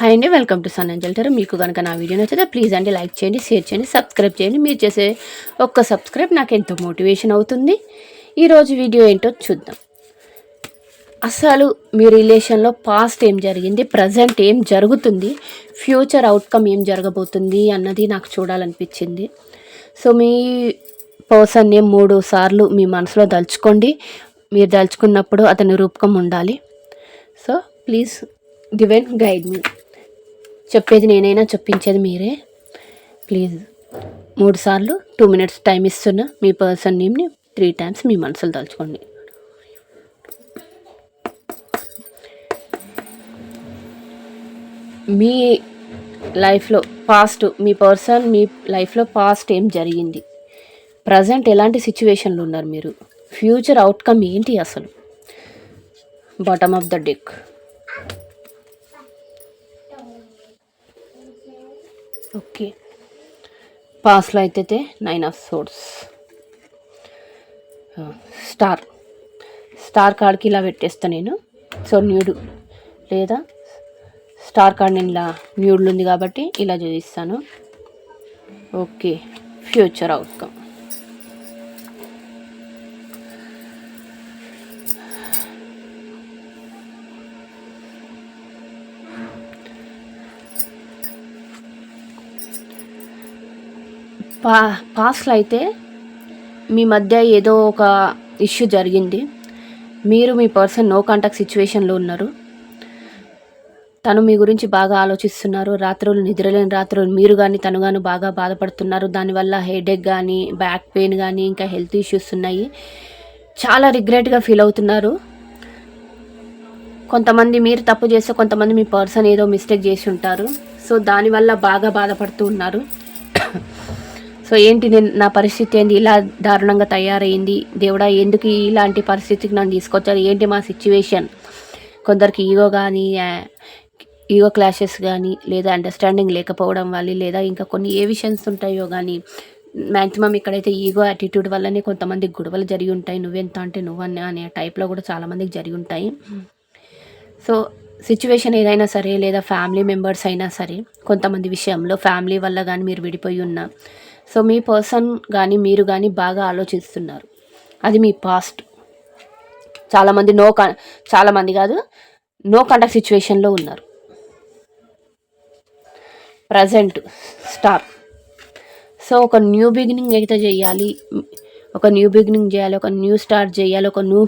Hi అండి welcome to Sun Angel Tarot మీకు కనుక నా వీడియో నచ్చితే ప్లీజ్ అండి లైక్ చేయండి షేర్ చేయండి సబ్స్క్రైబ్ చేయండి. మీరు చేసే ఒక్క సబ్స్క్రైబ్ నాకు ఎంతో మోటివేషన్ అవుతుంది ఈరోజు వీడియో ఏంటో చూద్దాం. అసలు మీ రిలేషన్లో పాస్ట్ ఏం జరిగింది? ప్రజెంట్ ఏం జరుగుతుంది? ఫ్యూచర్ అవుట్కమ్ ఏం జరగబోతుంది అన్నది నాకు చూడాలనిపించింది. సో మీ పర్సన్ని మూడు సార్లు మీ మనసులో దలుచుకోండి మీరు దలుచుకున్నప్పుడు అతని రూపకం ఉండాలి. సో ప్లీజ్ గివ్ గైడ్ మీ చెప్పేది నేనైనా చెప్పించేది మీరే. ప్లీజ్ మూడు సార్లు టూ మినిట్స్ టైం ఇస్తున్నా. మీ పర్సన్ నేమ్ని త్రీ టైమ్స్ మీ మనసులు తలుచుకోండి. మీ లైఫ్లో పాస్ట్ మీ పర్సన్ మీ లైఫ్లో పాస్ట్ ఏం జరిగింది? ప్రజెంట్ ఎలాంటి సిచ్యువేషన్లో ఉన్నారు మీరు? ఫ్యూచర్ అవుట్కమ్ ఏంటి అసలు? Bottom of the deck. Okay. పాస్లో అయితే nine of swords star star కార్డ్కి ఇలా పెట్టేస్తా నేను. సో న్యూడు లేదా స్టార్ కార్డ్ నేను ఇలా న్యూడ్లు ఉంది కాబట్టి ఇలా చూపిస్తాను ఓకే ఫ్యూచర్ అవుట్కమ్ పా పాస్ట్లో అయితే మీ మధ్య ఏదో ఒక ఇష్యూ జరిగింది. మీరు మీ పర్సన్ నో కాంటాక్ట్ సిచ్యువేషన్లో ఉన్నారు. తను మీ గురించి బాగా ఆలోచిస్తున్నారు. రాత్రులు నిద్రలేని రాత్రులు. మీరు కానీ తను కానీ బాగా బాధపడుతున్నారు. దానివల్ల హెడేక్ కానీ బ్యాక్ పెయిన్ కానీ ఇంకా హెల్త్ ఇష్యూస్ ఉన్నాయి. చాలా రిగ్రెట్గా ఫీల్ అవుతున్నారు. కొంతమంది మీరు తప్పు చేస్తే కొంతమంది మీ పర్సన్ ఏదో మిస్టేక్ చేసి ఉంటారు. సో దానివల్ల బాగా బాధపడుతూ ఉన్నారు. సో ఏంటి నేను నా పరిస్థితి ఏంది? ఇలా దారుణంగా తయారైంది. దేవుడా ఎందుకు ఇలాంటి పరిస్థితికి నన్ను తీసుకొచ్చారు? ఏంటి మా సిచ్యువేషన్ కొందరికి ఈగో కానీ ఈగో క్లాషెస్ కానీ లేదా అండర్స్టాండింగ్ లేకపోవడం వల్ల లేదా ఇంకా కొన్ని ఏ విషయన్స్ ఉంటాయో కానీ మ్యాక్సిమం ఇక్కడైతే ఈగో యాటిట్యూడ్ వల్లనే కొంతమంది గొడవలు జరిగి ఉంటాయి. నువ్వెంత అంటే నువ్వన్నా అనే టైప్లో కూడా చాలామందికి జరిగి ఉంటాయి. సో సిచ్యువేషన్ ఏదైనా సరే లేదా ఫ్యామిలీ మెంబర్స్ అయినా సరే కొంతమంది విషయంలో ఫ్యామిలీ వల్ల కానీ మీరు విడిపోయి ఉన్నా సో మీ పర్సన్ కానీ మీరు కానీ బాగా ఆలోచిస్తున్నారు. అది మీ పాస్ట్. చాలామంది నో కా చాలామంది కాదు నో కాంటాక్ట్ సిచ్యువేషన్లో ఉన్నారు. Present star. సో ఒక న్యూ బిగినింగ్ అయితే చేయాలి ఒక న్యూ బిగినింగ్ చేయాలి ఒక న్యూ స్టార్ట్ చేయాలి ఒక న్యూ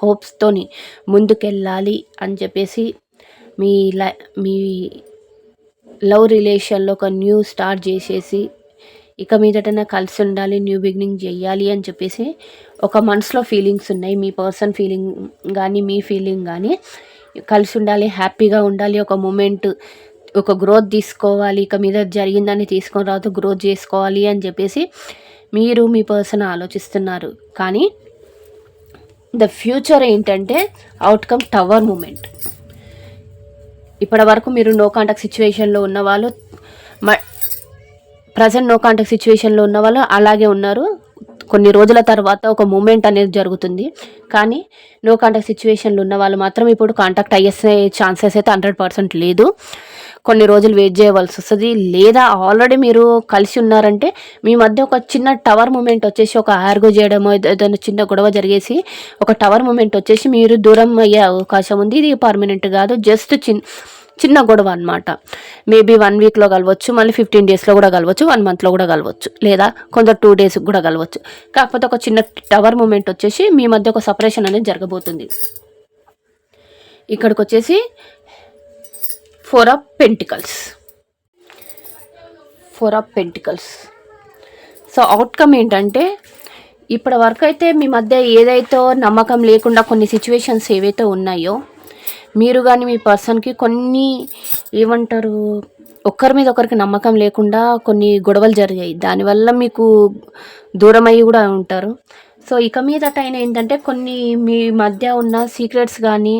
హోప్స్తోని ముందుకెళ్ళాలి అని చెప్పేసి మీ లై మీ లవ్ రిలేషన్లో ఒక న్యూ స్టార్ట్ చేసేసి ఇక మీదటన కలిసి ఉండాలి న్యూ బిగినింగ్ చేయాలి అని చెప్పేసి ఒక మనసులో ఫీలింగ్స్ ఉన్నాయి. మీ పర్సన్ ఫీలింగ్ కానీ మీ ఫీలింగ్ కానీ కలిసి ఉండాలి హ్యాపీగా ఉండాలి. ఒక మూమెంట్ ఒక గ్రోత్ తీసుకోవాలి. ఇక మీద జరిగిందని తీసుకొని రావద్దు గ్రోత్ చేసుకోవాలి అని చెప్పేసి మీరు మీ పర్సన్ ఆలోచిస్తున్నారు. కానీ ద ఫ్యూచర్ ఏంటంటే అవుట్కమ్ టవర్ మూమెంట్ ఇప్పటి వరకు మీరు నో కాంటాక్ట్ సిచ్యువేషన్లో ఉన్న వాళ్ళు ప్రజెంట్ నో కాంటాక్ట్ సిచ్యువేషన్లో ఉన్న వాళ్ళు అలాగే ఉన్నారు. కొన్ని రోజుల తర్వాత ఒక మూమెంట్ అనేది జరుగుతుంది. కానీ నో కాంటాక్ట్ సిచ్యువేషన్లు ఉన్న వాళ్ళు మాత్రం ఇప్పుడు కాంటాక్ట్ అయ్యేసే ఛాన్సెస్ అయితే హండ్రెడ్ పర్సెంట్ లేదు. కొన్ని రోజులు వెయిట్ చేయవలసి వస్తుంది. లేదా ఆల్రెడీ మీరు కలిసి ఉన్నారంటే మీ మధ్య ఒక చిన్న టవర్ మూమెంట్ వచ్చేసి ఒక ఆర్గో చేయడమో ఏదైనా చిన్న గొడవ జరిగేసి ఒక టవర్ మూమెంట్ వచ్చేసి మీరు దూరం అయ్యే అవకాశం ఉంది. ఇది పర్మనెంట్ కాదు. జస్ట్ చిన్న చిన్న గొడవ అనమాట మేబీ వన్ వీక్లో కలవచ్చు మళ్ళీ ఫిఫ్టీన్ డేస్లో కూడా కలవచ్చు వన్ మంత్లో కూడా కలవచ్చు. లేదా కొందరు టూ డేస్కి కూడా కలవచ్చు. కాకపోతే ఒక చిన్న టవర్ మూమెంట్ వచ్చేసి మీ మధ్య ఒక సపరేషన్ అనేది జరగబోతుంది. ఇక్కడికి వచ్చేసి four of pentacles four of pentacles so outcome ఏంటంటే ఇప్పటి వరకు అయితే మీ మధ్య ఏదైతే నమ్మకం లేకుండా కొన్ని సిచ్యువేషన్స్ ఏవైతే ఉన్నాయో మీరు కానీ మీ పర్సన్కి కొన్ని ఏమంటారు ఒకరి మీద ఒకరికి నమ్మకం లేకుండా కొన్ని గొడవలు జరిగాయి. దానివల్ల మీకు దూరం అయ్యి కూడా ఉంటారు. సో ఇక మీదట అయినా ఏంటంటే కొన్ని మీ మధ్య ఉన్న సీక్రెట్స్ కానీ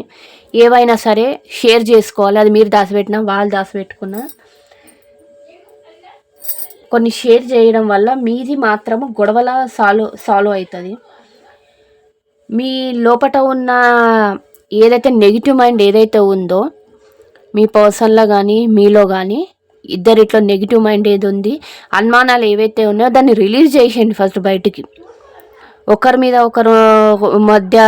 ఏవైనా సరే షేర్ చేసుకోవాలి. అది మీరు దాచిపెట్టినా వాళ్ళు దాచిపెట్టుకున్నా కొన్ని షేర్ చేయడం వల్ల మీది మాత్రము గొడవల సాల్వ్ సాల్వ్ అవుతుంది. మీ లోపట ఉన్న ఏదైతే నెగిటివ్ మైండ్ ఏదైతే ఉందో మీ పర్సన్లో కానీ మీలో కానీ ఇద్దరిట్లో నెగిటివ్ మైండ్ ఏది ఉంది అనుమానాలు ఏవైతే ఉన్నాయో దాన్ని రిలీజ్ చేసేయండి ఫస్ట్ బయటికి. ఒకరి మీద ఒకరు మధ్య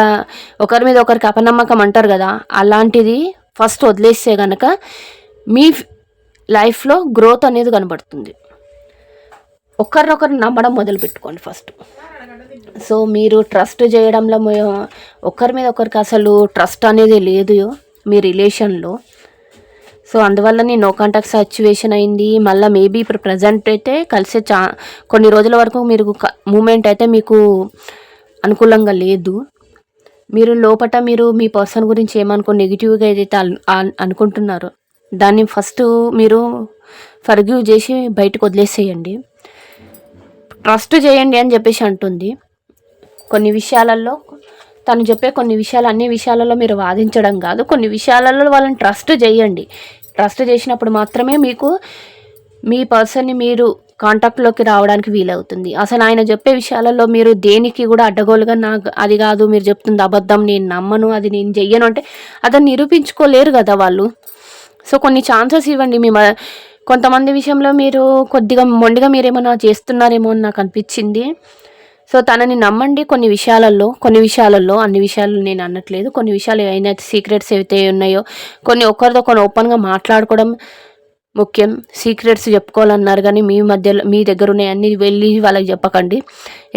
ఒకరి మీద ఒకరికి అపనమ్మకం అంటారు కదా అలాంటిది ఫస్ట్ వదిలేస్తే కనుక మీ లైఫ్లో గ్రోత్ అనేది కనబడుతుంది. ఒకరినొకరు నమ్మడం మొదలు పెట్టుకోండి ఫస్ట్ సో మీరు ట్రస్ట్ చేయడంలో ఒకరి మీద ఒకరికి అసలు ట్రస్ట్ అనేది లేదు మీ రిలేషన్లో. సో అందువల్ల నో కాంటాక్ట్ సిచ్యువేషన్ అయింది. మళ్ళీ మేబీ ఇప్పుడు ప్రజెంట్ అయితే కలిసే చా కొన్ని రోజుల వరకు మీరు మూమెంట్ అయితే మీకు అనుకూలంగా లేదు. మీరు లోపట మీరు మీ పర్సన్ గురించి ఏమనుకో నెగిటివ్గా ఏదైతే అనుకుంటున్నారో. దాన్ని ఫస్ట్ మీరు ఫర్గ్యూ చేసి బయటకు వదిలేసేయండి. ట్రస్ట్ చేయండి అని చెప్పేసి అంటుంది. కొన్ని విషయాలలో తను చెప్పే కొన్ని విషయాలు అన్ని విషయాలలో మీరు వాదించడం కాదు. కొన్ని విషయాలలో వాళ్ళని ట్రస్ట్ చేయండి. ట్రస్ట్ చేసినప్పుడు మాత్రమే మీకు మీ పర్సన్ని మీరు కాంటాక్ట్లోకి రావడానికి వీలవుతుంది. అసలు ఆయన చెప్పే విషయాలలో మీరు దేనికి కూడా అడ్డగోలుగా నాకు అది కాదు మీరు చెప్తుంది అబద్ధం నేను నమ్మను అది నేను చెయ్యను అంటే అతను నిరూపించుకోలేరు కదా వాళ్ళు. సో కొన్ని ఛాన్సెస్ ఇవ్వండి. మీ మ- కొంతమంది విషయంలో మీరు కొద్దిగా మొండిగా మీరేమన్నా చేస్తున్నారేమో అని నాకు అనిపించింది. సో తనని నమ్మండి కొన్ని విషయాలలో కొన్ని విషయాలలో అన్ని విషయాలు నేను అనట్లేదు. కొన్ని విషయాలు ఏవైనా సీక్రెట్స్ ఏవైతే ఉన్నాయో కొన్ని ఒకరితో కొన్ని ఓపెన్గా మాట్లాడుకోవడం ముఖ్యం. సీక్రెట్స్ చెప్పుకోవాలన్నారు కానీ మీ మధ్యలో మీ దగ్గర ఉన్నాయి అన్ని వెళ్ళి వాళ్ళకి చెప్పకండి.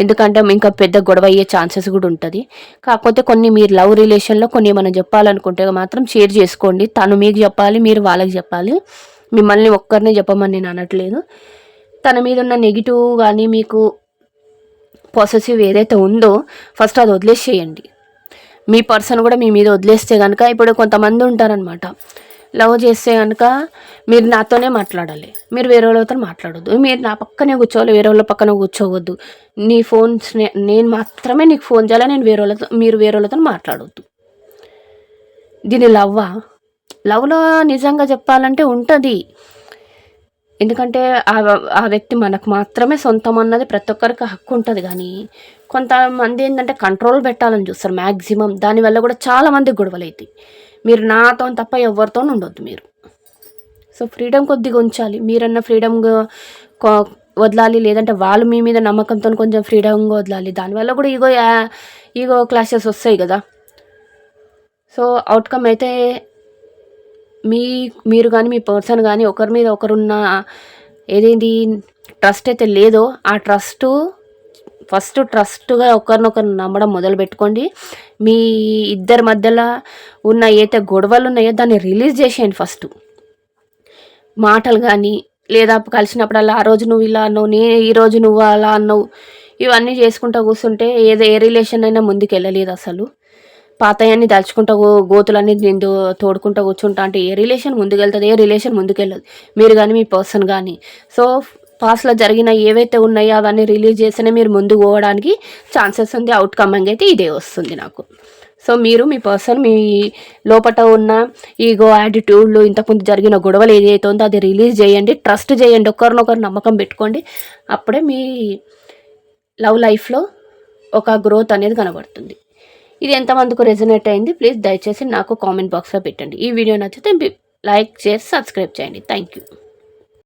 ఎందుకంటే ఇంకా పెద్ద గొడవ అయ్యే ఛాన్సెస్ కూడా ఉంటుంది. కాకపోతే కొన్ని మీరు లవ్ రిలేషన్లో కొన్ని మనం చెప్పాలనుకుంటే మాత్రం షేర్ చేసుకోండి. తను మీకు చెప్పాలి మీరు వాళ్ళకి చెప్పాలి. మిమ్మల్ని ఒక్కరినే చెప్పమని నేను అనట్లేదు. తన మీద ఉన్న నెగిటివ్ కానీ మీకు పాసెసివ్ ఏదైతే ఉందో ఫస్ట్ అది వదిలేసేయండి. మీ పర్సన్ కూడా మీ మీద వదిలేస్తే కనుక ఇప్పుడు కొంతమంది ఉంటారనమాట లవ్ చేస్తే కనుక మీరు నాతోనే మాట్లాడాలి. మీరు వేరే వాళ్ళతో మాట్లాడొద్దు. మీరు నా పక్కనే కూర్చోవాలి వేరే వాళ్ళ పక్కన కూర్చోవద్దు. నీ ఫోన్స్ నేను మాత్రమే నీకు ఫోన్ చేయాలి నేను వేరే వాళ్ళతో మీరు వేరే వాళ్ళతో మాట్లాడొద్దు. దీని లవ్వా? లవ్లో నిజంగా చెప్పాలంటే ఉంటుంది. ఎందుకంటే ఆ ఆ వ్యక్తి మనకు మాత్రమే సొంతం అన్నది ప్రతి ఒక్కరికి హక్కు ఉంటుంది కానీ కొంతమంది ఏంటంటే కంట్రోల్ పెట్టాలని చూస్తారు మ్యాక్సిమం దానివల్ల కూడా చాలామంది గొడవలు అవుతాయి మీరు నాతో తప్ప ఎవరితో ఉండొద్దు మీరు. సో ఫ్రీడమ్ కొద్దిగా ఉంచాలి. మీరన్న ఫ్రీడమ్ వదలాలి. లేదంటే వాళ్ళు మీ మీద నమ్మకంతో కొంచెం ఫ్రీడమ్గా వదలాలి. దానివల్ల కూడా ఈగో ఈగో క్లాసెస్ వస్తాయి కదా. సో అవుట్కమ్ అయితే మీ మీరు కానీ మీ పర్సన్ కానీ ఒకరి మీద ఒకరున్న ఏదేంటి ట్రస్ట్ అయితే లేదో ఆ ట్రస్ట్ ఫస్ట్ ట్రస్ట్గా ఒకరినొకరు నమ్మడం మొదలు పెట్టుకోండి. మీ ఇద్దరి మధ్యలో ఉన్న ఏదైతే గొడవలు ఉన్నాయో దాన్ని రిలీజ్ చేసేయండి ఫస్ట్ మాటలు కానీ లేదా కలిసినప్పుడల్లా ఆ రోజు నువ్వు ఇలా అన్నావు నే ఈ రోజు నువ్వు అలా అన్నావు ఇవన్నీ చేసుకుంటూ కూర్చుంటే ఏదో ఏ రిలేషన్ అయినా ముందుకు వెళ్ళలేదు అసలు. పాతయాన్ని దాచుకుంటా గోతులన్నీ నేను తోడుకుంటా కూర్చుంటా అంటే ఏ రిలేషన్ ముందుకెళ్తుంది ఏ రిలేషన్ ముందుకెళ్ళదు. మీరు కానీ మీ పర్సన్ కానీ సో పాస్ట్లో జరిగిన ఏవైతే ఉన్నాయో అవన్నీ రిలీజ్ చేస్తేనే మీరు ముందుకు పోవడానికి ఛాన్సెస్ ఉంది. అవుట్కమ్ అయితే ఇదే వస్తుంది నాకు. సో మీరు మీ పర్సన్ మీ లోపల ఉన్న ఈగో యాటిట్యూడ్లు ఇంతకుముందు జరిగిన గొడవలు ఏదైతే ఉందో అది రిలీజ్ చేయండి. ట్రస్ట్ చేయండి. ఒకరినొకరు నమ్మకం పెట్టుకోండి. అప్పుడే మీ లవ్ లైఫ్లో ఒక గ్రోత్ అనేది కనబడుతుంది. ఇది ఎంతమందికి రెజనేట్ అయింది ప్లీజ్ దయచేసి నాకు కామెంట్ బాక్స్లో పెట్టండి. ఈ వీడియో నచ్చితే లైక్ చేసి సబ్స్క్రైబ్ చేయండి. Thank you